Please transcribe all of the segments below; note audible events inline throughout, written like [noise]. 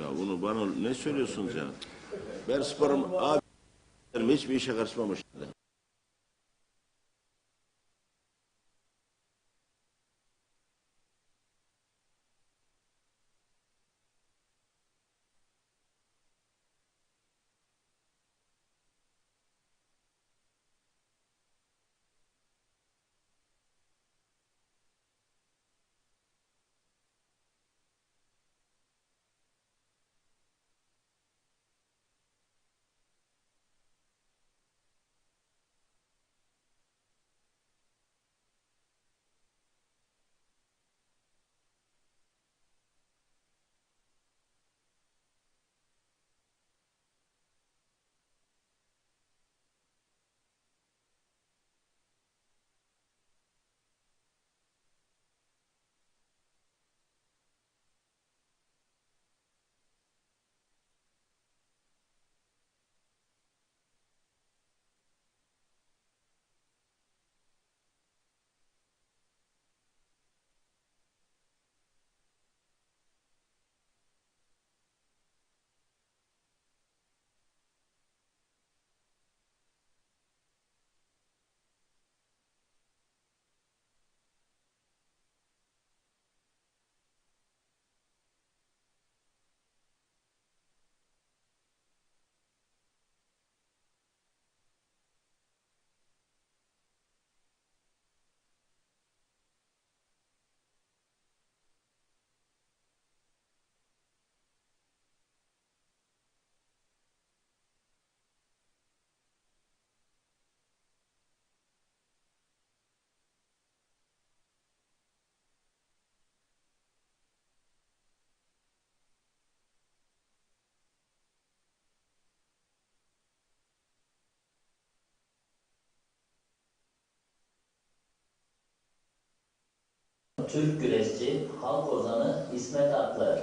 Ya bunu bana ne söylüyorsunuz ya? Ben sporum abi hiçbir işe karışmamıştım. Türk güreşçi, halk ozanı İsmet Aklı.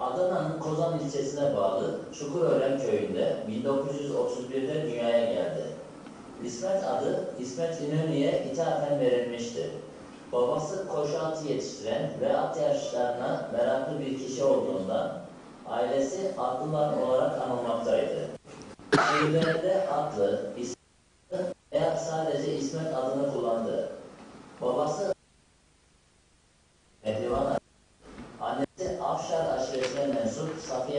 Adana'nın Kozan ilçesine bağlı Çukurören köyünde 1931'de dünyaya geldi. İsmet adı İsmet İnönü'ye ithafen verilmiştir. Babası koşu atı yetiştiren ve at yarışlarına meraklı bir kişi olduğundan ailesi atlılar olarak anılmaktaydı. Şiirlerinde atlı, İsmet veya sadece İsmet adını kullandı. Babası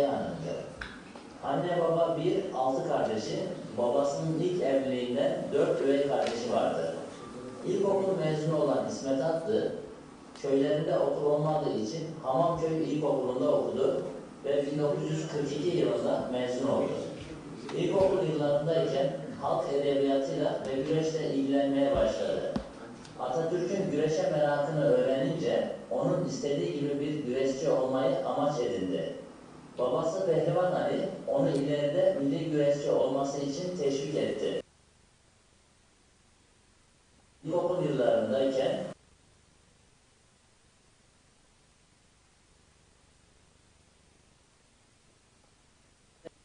Hanım'dır. Anne baba bir, altı kardeşi, babasının ilk evliliğinden dört üvey kardeşi vardı. İlkokul mezunu olan İsmet Atlı, köylerinde okul olmadığı için Hamamköy İlkokulu'nda okudu ve 1942 yılında mezun oldu. İlkokul yıllarındayken halk edebiyatıyla ve güreşle ilgilenmeye başladı. Atatürk'ün güreşe merakını öğrenince onun istediği gibi bir güreşçi olmayı amaç edindi. Babası Pehlivan Ali onu ileride milli güreşçi olması için teşvik etti. İlkokul yıllarındayken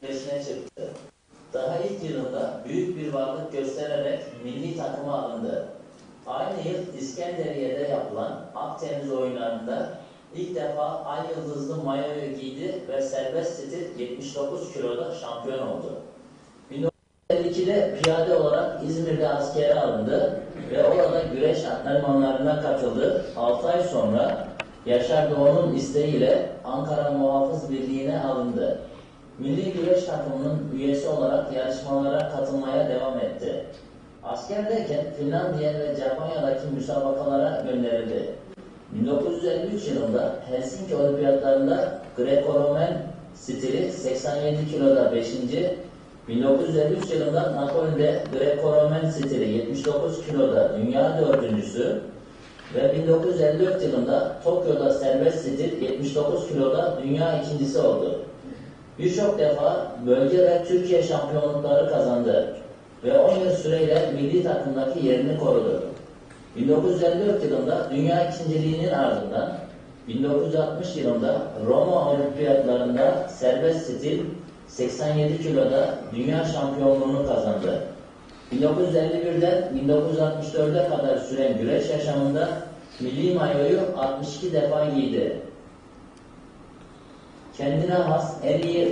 güreşine çıktı. Daha ilk yılında büyük bir varlık göstererek milli takıma alındı. Aynı yıl İskenderiye'de yapılan Akdeniz oyunlarında ilk defa ay yıldızlı mayoyu giydi ve serbest stil 79 kiloda şampiyon oldu. 1952'de piyade olarak İzmir'de askere alındı ve orada güreş antrenmanlarına katıldı. 6 ay sonra Yaşar Doğu'nun isteğiyle Ankara Muhafız Birliği'ne alındı. Milli güreş takımının üyesi olarak yarışmalara katılmaya devam etti. Askerdeyken Finlandiya ve Japonya'daki müsabakalara gönderildi. 1953 yılında Helsinki Olimpiyatlarında Greco-Romen stili 87 kiloda 5. 1953 yılında Napoli'de Greco-Romen stili 79 kiloda dünya dördüncüsü ve 1954 yılında Tokyo'da serbest stil 79 kiloda dünya ikincisi oldu. Birçok defa bölge ve Türkiye şampiyonlukları kazandı ve 10 yıl süreyle milli takımdaki yerini korudu. 1954 yılında dünya ikinciliğinin ardından 1960 yılında Roma Olimpiyatlarında serbest stil 87 kiloda dünya şampiyonluğunu kazandı. 1951'den 1964'e kadar süren güreş yaşamında milli mayoyu 62 defa giydi. kendine has her yıl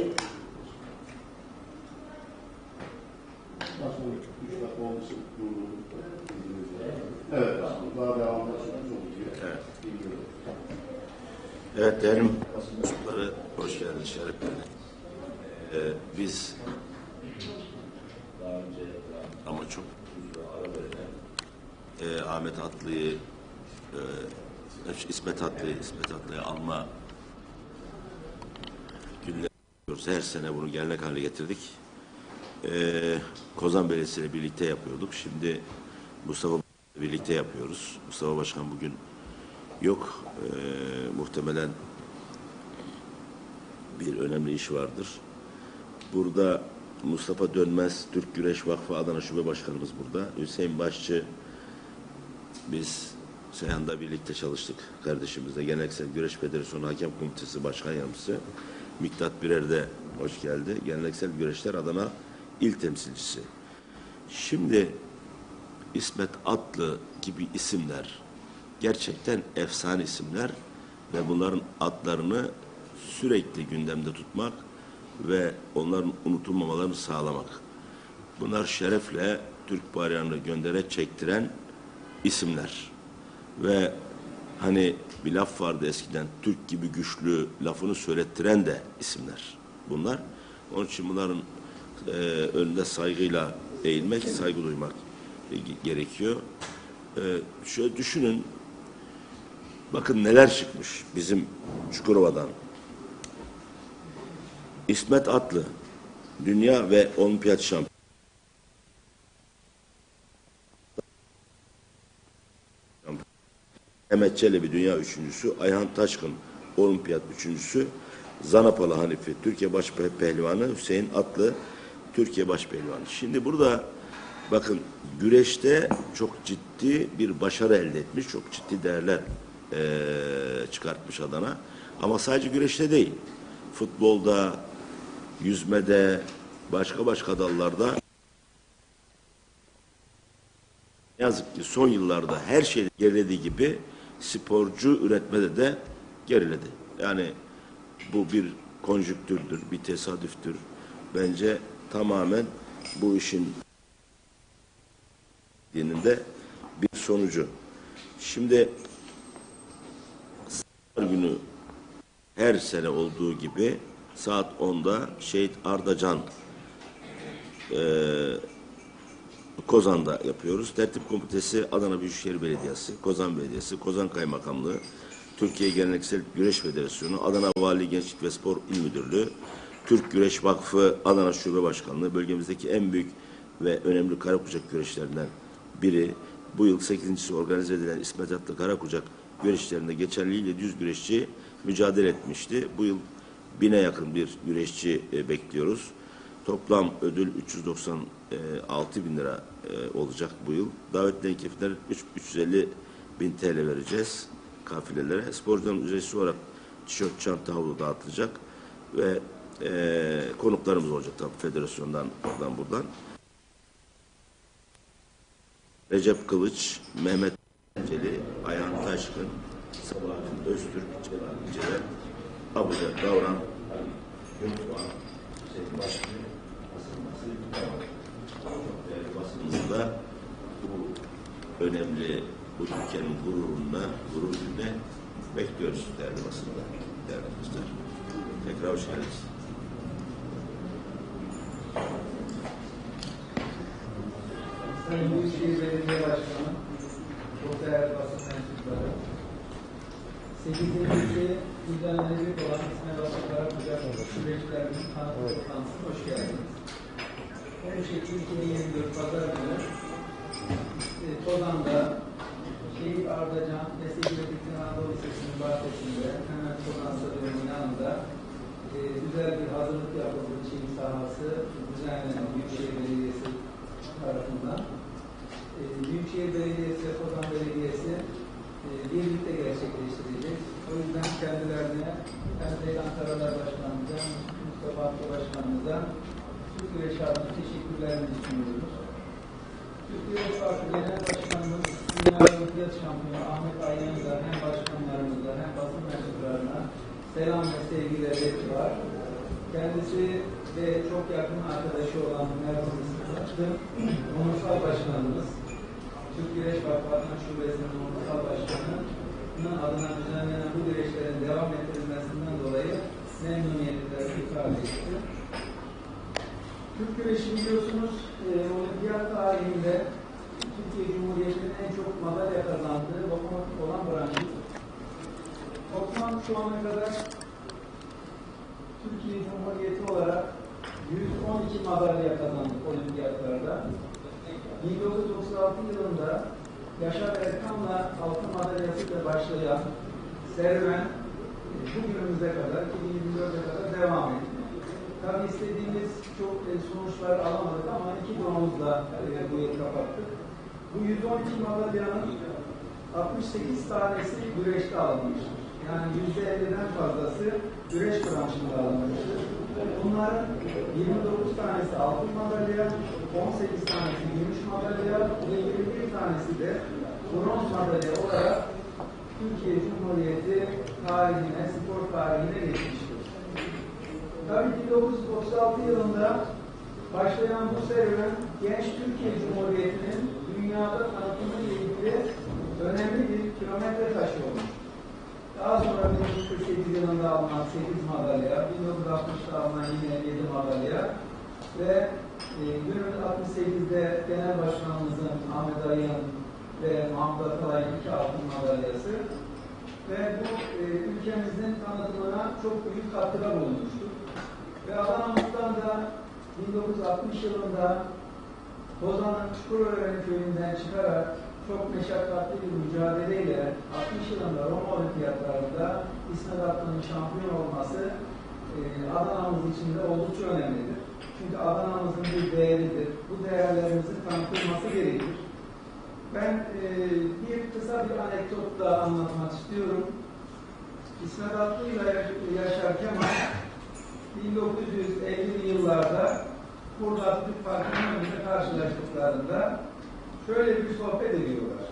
Nasıl üç dakika olması durdurduk da izninizle. Evet, daha devam ederseniz olur diye. Evet. Bilmiyorum. Evet değerli mensupları hoş geldiniz Şerif Bey. Ee, biz ama çok e, Ahmet Atlı'yı e, İsmet Atlı'yı İsmet Atlı'yı alma yapıyoruz. Her sene bunu gelenek haline getirdik. Ee, Kozan Belediyesi ile birlikte yapıyorduk. Şimdi Mustafa birlikte yapıyoruz. Mustafa Başkan bugün yok. Ee, muhtemelen bir önemli iş vardır. Burada Mustafa Dönmez, Türk Güreş Vakfı Adana Şube Başkanımız burada. Hüseyin Başçı, biz Seyhan'da birlikte çalıştık kardeşimizle. Geleneksel Güreş Federasyonu Hakem Komitesi Başkan Yardımcısı. Miktat Birer de hoş geldi. Geleneksel Güreşler Adana İl Temsilcisi. Şimdi İsmet Atlı gibi isimler gerçekten efsane isimler ve bunların adlarını sürekli gündemde tutmak ve onların unutulmamalarını sağlamak. Bunlar şerefle Türk bayrağını göndere çektiren isimler. Ve hani bir laf vardı eskiden Türk gibi güçlü lafını söylettiren de isimler bunlar. Onun için bunların e, önünde saygıyla eğilmek, saygı duymak e, gerekiyor. E, şöyle düşünün, bakın neler çıkmış bizim Çukurova'dan. İsmet Atlı, dünya ve olimpiyat şampiyonu. Mehmet Çelebi dünya üçüncüsü, Ayhan Taşkın olimpiyat üçüncüsü, Zanapalı Hanifi Türkiye baş pe- pehlivanı, Hüseyin Atlı Türkiye baş pehlivanı. Şimdi burada bakın güreşte çok ciddi bir başarı elde etmiş, çok ciddi değerler eee, çıkartmış Adana. Ama sadece güreşte değil, futbolda, yüzmede, başka başka dallarda yazık ki son yıllarda her şey gerilediği gibi sporcu üretmede de geriledi. Yani bu bir konjüktürdür, bir tesadüftür. Bence tamamen bu işin dininde bir sonucu. Şimdi günü her sene olduğu gibi saat 10'da Şehit Ardacan eee Kozan'da yapıyoruz. Tertip Komitesi Adana Büyükşehir Belediyesi, Kozan Belediyesi, Kozan Kaymakamlığı, Türkiye Geleneksel Güreş Federasyonu, Adana Vali Gençlik ve Spor İl Müdürlüğü, Türk Güreş Vakfı Adana Şube Başkanlığı, bölgemizdeki en büyük ve önemli Karakucak güreşlerinden biri. Bu yıl 8.si organize edilen İsmet Atlı Karakucak güreşlerinde geçerliyle düz güreşçi mücadele etmişti. Bu yıl bine yakın bir güreşçi e, bekliyoruz. Toplam ödül 396 bin lira e, olacak bu yıl. Davetli ekipler 350 bin TL vereceğiz kafilelere. Sporcuların ücretsiz olarak tişört, çanta, havlu dağıtılacak ve e, konuklarımız olacak tabii federasyondan, oradan buradan. Recep Kılıç, Mehmet Taşkın, Sabahattin Öztürk, Celal Celal, Abuca Davran, Yunusman, Hüseyin Başkı, değerli basınımızda bu önemli, bu Türkiye'nin gururuna, gurur gününe bekliyoruz değerli basında, değerli dostlar. Tekrar hoş geldiniz. Sayın Büyükşehir Belediye Başkanı, değerli basın mensupları, 8. düzenlenecek olan İsmail Hakkı Karakucak süreçlerinin tanıtım toplantısına hoş geldiniz. 13 Ekim 2024 Pazar günü e, Tozan'da Şehit Ardacan Mesleki ve Diktin Anadolu Lisesi'nin bahçesinde hemen Tozan Stadyumu'nun yanında e, güzel bir hazırlık yapıldı. Çiğ sahası düzenlenen Büyükşehir Belediyesi tarafından. E, Büyükşehir Belediyesi ve Kozan Belediyesi e, birlikte gerçekleştirecek. O yüzden kendilerine hem Zeydan Karalar Başkanımıza, Mustafa Hakkı Başkanımıza Türk Güreş adına teşekkürlerimi sunuyoruz. Türk Güreş Vakfı Genel Başkanımız Dünya Olimpiyat Şampiyonu Ahmet Ayyan'da hem başkanlarımıza hem basın mensuplarına selam ve sevgileri var. Kendisi ve çok yakın arkadaşı olan Merhum Sıkıntı, onursal başkanımız, Türk Güreş Vakfı'nın şubesinin onursal başkanının adına düzenlenen bu güreşlerin devam ettirilmesinden dolayı memnuniyetlerini ifade etti. Türk güreşi biliyorsunuz e, olimpiyat tarihinde Türkiye Cumhuriyeti'nin en çok madalya kazandığı lokomotif olan branşı. Toplam şu ana kadar Türkiye Cumhuriyeti olarak 112 madalya kazandık olimpiyatlarda. 1936 yılında Yaşar Erkan'la altın madalyasıyla başlayan serüven e, bugünümüze kadar, 2024'e kadar devam etti. Tabii istediğimiz çok e, sonuçlar alamadık ama iki bronzla bu yıl kapattık. Bu 112 madalyanın 68 tanesi güreşte alınmıştır. Yani %50'den fazlası güreş branşında alınmıştır. Bunların 29 tanesi altın madalya, 18 tanesi gümüş madalya ve 21 tanesi de bronz madalya olarak Türkiye Cumhuriyeti tarihine, spor tarihine geçmiştir. Tabii 1936 yılında başlayan bu serüven genç Türkiye Cumhuriyeti'nin dünyada tanıtımı ile ilgili önemli bir kilometre taşı olmuş. Daha sonra 1948 yılında alınan 8 madalya, 1960'da alınan yine 7 madalya ve e, günümüz 68'de Genel Başkanımızın Ahmet Ayın ve Mahmut Atalay'ın iki altın madalyası ve bu e, ülkemizin tanıtımına çok büyük katkıda bulunmuştur. Ve Adana'mızdan da 1960 yılında Kozan'ın Çukurören köyünden çıkarak çok meşakkatli bir mücadeleyle 60 yılında Roma Olimpiyatlarında İsmet Aklı'nın şampiyon olması e, Adana'mız için de oldukça önemlidir. Çünkü Adana'mızın bir değeridir. Bu değerlerimizin tanıtılması gerekir. Ben e, bir kısa bir anekdot da anlatmak istiyorum. İsmet Atlı ile Yaşar Kemal 1950'li yıllarda burada Türk Parkı'nın karşılaştıklarında şöyle bir sohbet ediyorlar.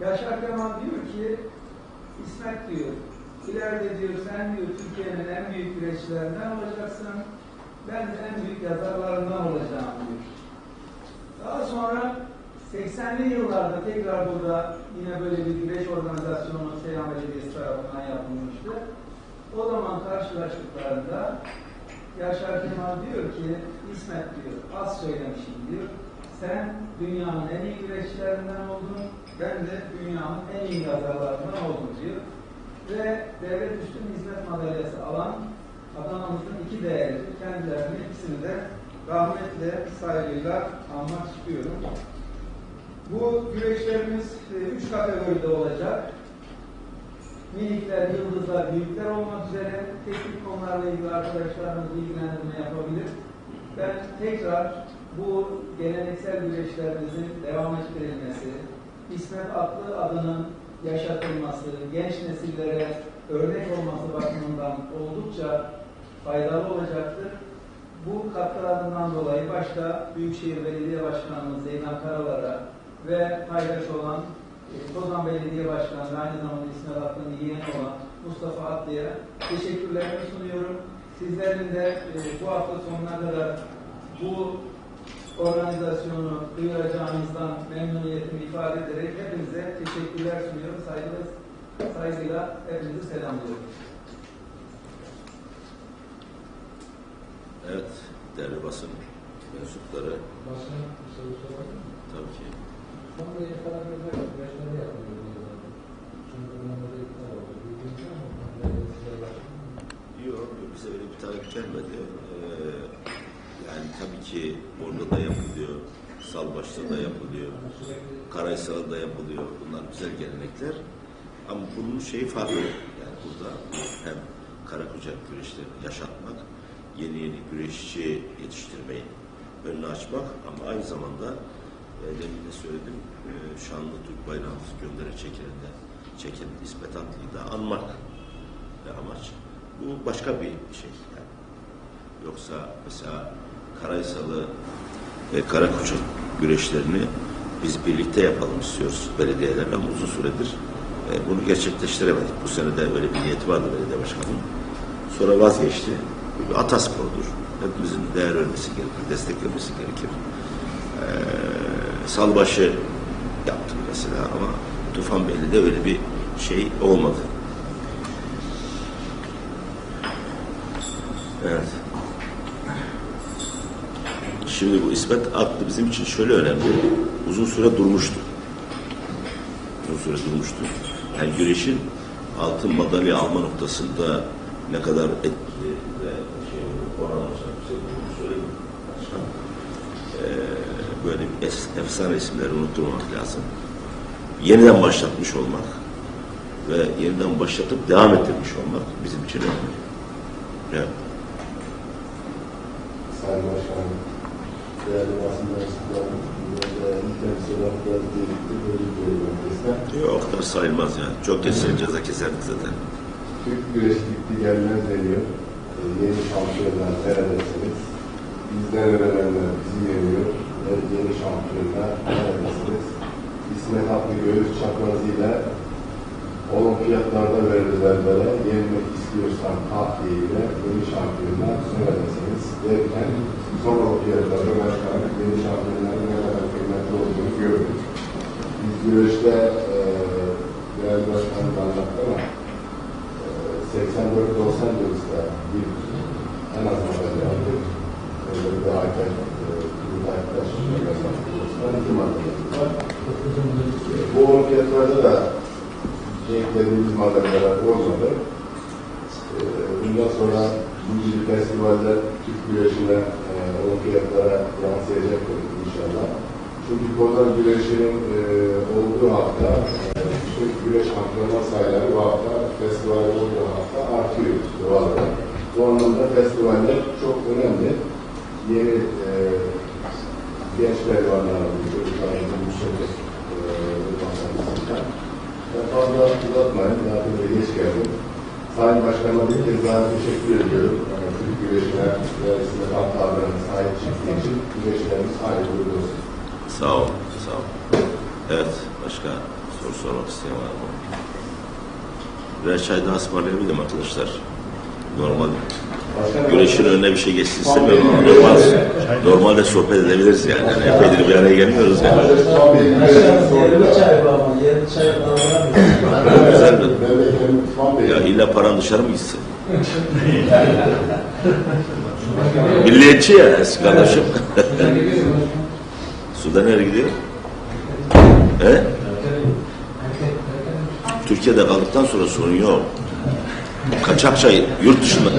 Yaşar Kemal diyor ki İsmet diyor ileride diyor sen diyor Türkiye'nin en büyük güreşçilerinden olacaksın ben de en büyük yazarlarından olacağım diyor. Daha sonra 80'li yıllarda tekrar burada yine böyle bir güreş organizasyonu Seyhan Belediyesi tarafından yapılmıştı. O zaman karşılaştıklarında Yaşar Kemal diyor ki İsmet diyor az söylemişim diyor. Sen dünyanın en iyi güreşçilerinden oldun. Ben de dünyanın en iyi yazarlarından oldum diyor. Ve devlet üstün hizmet madalyası alan Adana'mızın iki değerli kendilerini ikisini de rahmetle, saygıyla anmak istiyorum. Bu güreşlerimiz e, üç kategoride olacak. Minikler, yıldızlar, büyükler olmak üzere teknik konularla ilgili arkadaşlarımız bilgilendirme yapabilir. Ben tekrar bu geleneksel güreşlerimizin devam ettirilmesi, İsmet Atlı adının yaşatılması, genç nesillere örnek olması bakımından oldukça faydalı olacaktır. Bu katkılarından dolayı başta Büyükşehir Belediye Başkanımız Zeynep Karalar'a ve paydaş olan e, Kozan Belediye Başkanı aynı zamanda İsmet Atlı'nın yeğeni olan Mustafa Atlı'ya teşekkürlerimi sunuyorum. Sizlerin de e, bu hafta sonuna kadar bu organizasyonu duyuracağınızdan memnuniyetimi ifade ederek hepinize teşekkürler sunuyorum. Saygıyla, saygıyla hepinizi selamlıyorum. Evet, değerli basın mensupları Başkanım bir soru sorabilir miyim? tabii ki Son derece karakterler güreşleri yapılıyor diyorlar. Çünkü bunlarda da iptal oldu. Bildiğiniz var mı? Nerede size ulaştı mı? Yok, bize öyle bir talep gelmedi. Ee, yani tabii ki orada da yapılıyor, Salbaş'ta da yapılıyor, Karaysal'da yapılıyor. Bunlar güzel gelenekler. Ama bunun şeyi farklı. Yani burada hem Karakucak güreşlerini yaşatmak, yeni yeni güreşçi yetiştirmeyi önünü açmak ama aynı zamanda e, demin de söyledim e, şanlı Türk bayrağımızı göndere çekilende çeken İsmet da anmak e, amaç. Bu başka bir şey yani. Yoksa mesela Karaysalı ve Karakucak güreşlerini biz birlikte yapalım istiyoruz belediyelerle ama uzun süredir E, bunu gerçekleştiremedik. Bu sene de öyle bir niyeti vardı belediye başkanının. Sonra vazgeçti. Bir ataspordur. Hepimizin değer vermesi gerekir, desteklemesi gerekir. E, salbaşı yaptık mesela ama Tufanbeyli'de öyle bir şey olmadı. Evet. Şimdi bu İsmet aklı bizim için şöyle önemli. Uzun süre durmuştu. Uzun süre durmuştu. Yani güreşin altın madalya alma noktasında ne kadar etkili ve şey, bir şey. Ee, böyle es- efsane isimleri unutturmamak lazım. Yeniden başlatmış olmak ve yeniden başlatıp devam ettirmiş olmak bizim için önemli. Evet. Sayın Başkanım, değerli basın mensupları, değerli birlikte böyle bir kadar sayılmaz ya. Çok kesin ceza keserdik zaten. Türk güreş gitti gelmez deniyor. Ee, yeni şampiyonlar neredesiniz? Bizden öğrenenler bizi yeniyor. Ve yeni şampiyonlar neredesiniz? İsmet Hakkı göğüs çaprazıyla olimpiyatlarda verirler böyle. Yenmek istiyorsan tahliyle yeni şampiyonlar neredesiniz? Derken son olimpiyatlarda başkanım yeni şampiyonların ne kadar kıymetli olduğunu gördük. Biz güreşte eee değerli başkanım da anlattı ama 84 Los Angeles'ta bir en az madalya aldık. Öyle bir Aytaç, Turgut Los Angeles'ta iki madalya var. Bu olimpiyatlarda da beklediğimiz madalyalar olmadı. Ee, Bundan sonra bu gibi festivaller Türk güreşine, Kozan güreşinin e, olduğu hafta, e, Türk güreş şampiyonlar sayıları bu hafta, festival olduğu hafta artıyor doğal olarak. Bu anlamda festivaller çok önemli. Yeni e, genç pehlivanların, çocukların bu şekilde e, ben fazla uzatmayın, zaten de geç geldim. Sayın Başkanıma bir kez daha teşekkür ediyorum. Yani Türk güreşine ve İsmet Hakları'na sahip çıktığı için güreşlerimiz uğurlu olsun. Sağ ol, sağ ol. Evet, başka soru sormak isteyen var mı? Birer çay daha ısmarlayabilirim arkadaşlar. Normal güreşin önüne bir şey geçsin istemiyorum ama normal, normalde sohbet edebiliriz yani. yani epeydir bir araya gelmiyoruz yani. Güzel mi? Ya illa paran dışarı mı gitsin? [laughs] Milliyetçi ya eski kardeşim. Sudan nereye gidiyor? He? Türkiye'de kaldıktan sonra sorun yok. Kaçakça yurt dışında